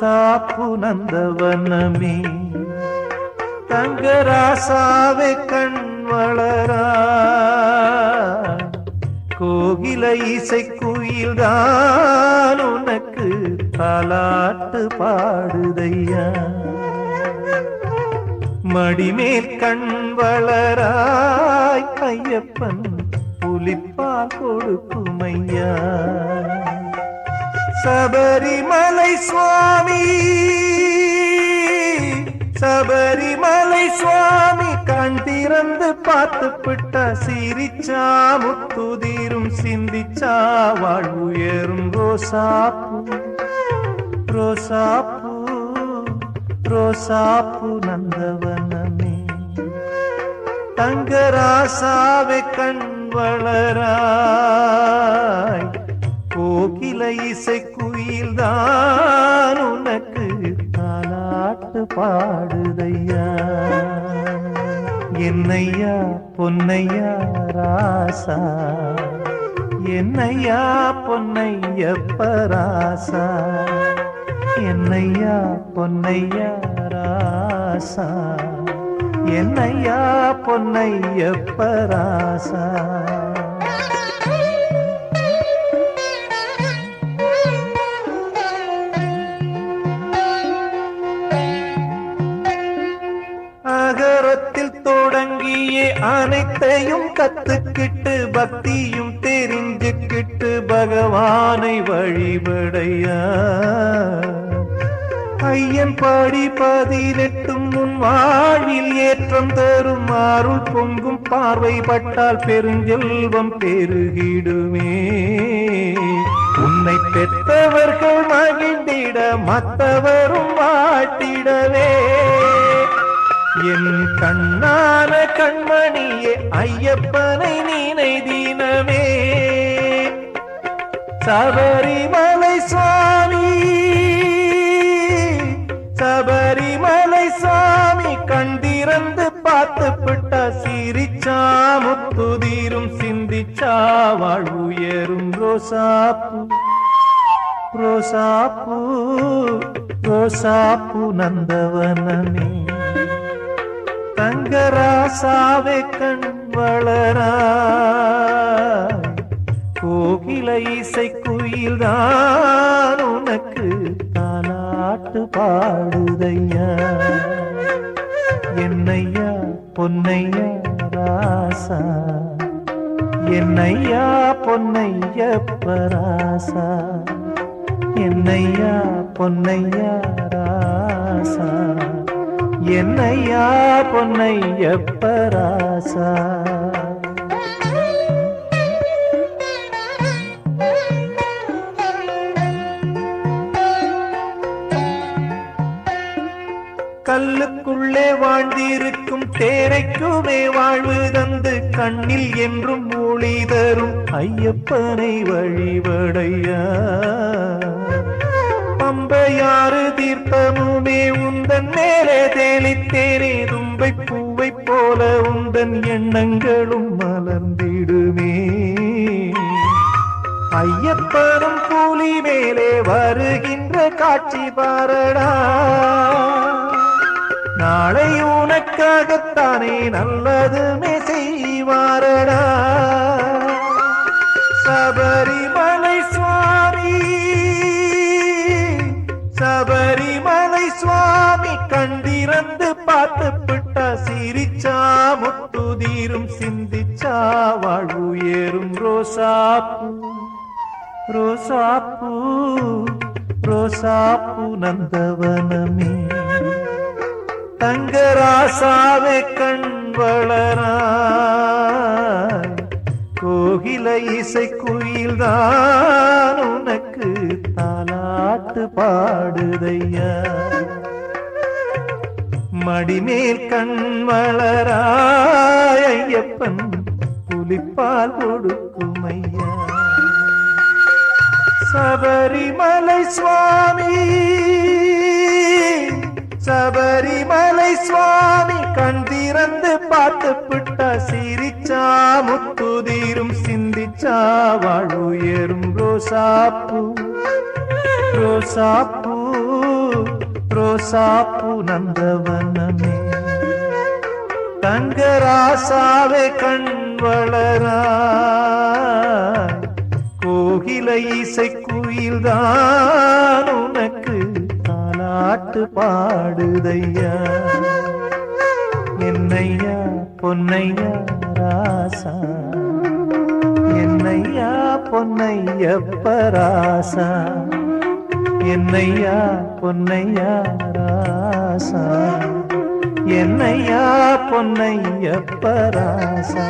ரோசாப்பு நந்தவனமே. தங்கராசாவே கண் வளரா. கோகில இசை குயில்தான் உனக்கு தாலாட்டு பாடுதையா. மடிமேல் கண் வளராய் ஐயப்பன் புலிப்பால் கொடுக்குமையா. சபரிமலை சுவாமி சபரிமலை சுவாமி கண் திறந்து பார்த்து பிட்ட சிரிச்சா முத்துதீரும் சிந்திச்சா வாழ்வுயரும் ரோசாப்பு ரோசாப்பு ரோசாப்பு நந்தவனமே. தங்கராசாவை கண் வளராய் கோகில இசை குயில்தான் உனக்கு தாலாட்டு பாடுதையா? என்னையா பொன்னையா ராசா? என்னையா பொன்னையப்ப ராசா என்னையா பொன்னையா ராசா? என்னையா பொன்னையப்ப தொடங்கிய அனைத்தையும் கத்துக்கிட்டு பக்தியும் தெரிஞ்சுக்கிட்டு பகவானை வழிபடையா. ஐயன் பாடி பதினெட்டும் முன் வாழ்வில் ஏற்றம் தரும் அருள் பொங்கும் பார்வைப்பட்டால் பெருஞ்செல்வம் பெருகிடுமே. உன்னை பெற்றவர்கள் மகிழ்ந்திட மற்றவரும் வாட்டிடவே. என் கண்ணான கண்மணியே ஐயப்பனை நீனை தினமே. சபரிமலை சுவாமி சபரிமலை சுவாமி கண்டிறந்து பார்த்து பிட்ட சிரிச்சா முத்துதீரும் சிந்திச்சா வாழ்வுயரும் ரோசாப்பு. ரோசாப்பு ரோசாப்பு நந்தவனமே. தங்கராசாவே கண் வளரா. கோகில இசை குயில்தான் உனக்கு தாலாட்டு பாடுதையா. என்னையா பொன்னையா ராசா. என்னையா பொன்னையப்ப ராசா என்னையா பொன்னையா ராசா. என்னையா பொன்னையப்ப ராசா கல்லுக்குள்ளே வாழ்ந்திருக்கும் தேரைக்குமே வாழ்வு தந்து கண்ணில் என்றும் ஒளி தரும் ஐயப்பனை வழிபடையா? யாரு தீர்த்தமுமே உந்தன் மேலே தெளித்தேனே. தும்பை பூவை போல உந்தன் எண்ணங்களும் மலர்ந்திடுமே. ஐயப்பனும் கூலி மேலே வருகின்ற காட்சி பாரடா. நாளை உனக்காகத்தானே நல்லதுமே செய்வாரடா. சபரிமலை சுவாமி கண்டிறந்து பார்த்து பிட்ட சிரிச்சா முத்துதீரும் சிந்திச்சா வாழ்வுயரும் ரோசாப்பூ. ரோசாப்பூ ரோசாப்பூ நந்தவனமே. தங்கராசாவே கண் வளரா கோகில இசை குயில்தான் உனக்கு தாலாட்டு பாடுதையா. மடிமேல் கண் வளராயப்பன் புலிப்பால் கொடுக்குமையா சபரிமலை சுவாமி சபரிமலை சுவாமி கண் திறந்து பார்த்து பிட்ட சிரிச்சா முத்துதீரும் சிந்திச்சா வாழுயரும் ரோசாப்பூ ரோசாப்பூ ரோசாப்பு நந்தவனமே. தங்கராசாவே கண் வளரா கோகிலை இசை குயில்தான் பாட்டு பாடுதையா? என்னையா பொன்னையா ராசா? என்னையா பொன்னையப்ப ராசா? என்னையா பொன்னையா ராசா? என்னையா பொன்னையப்ப ராசா?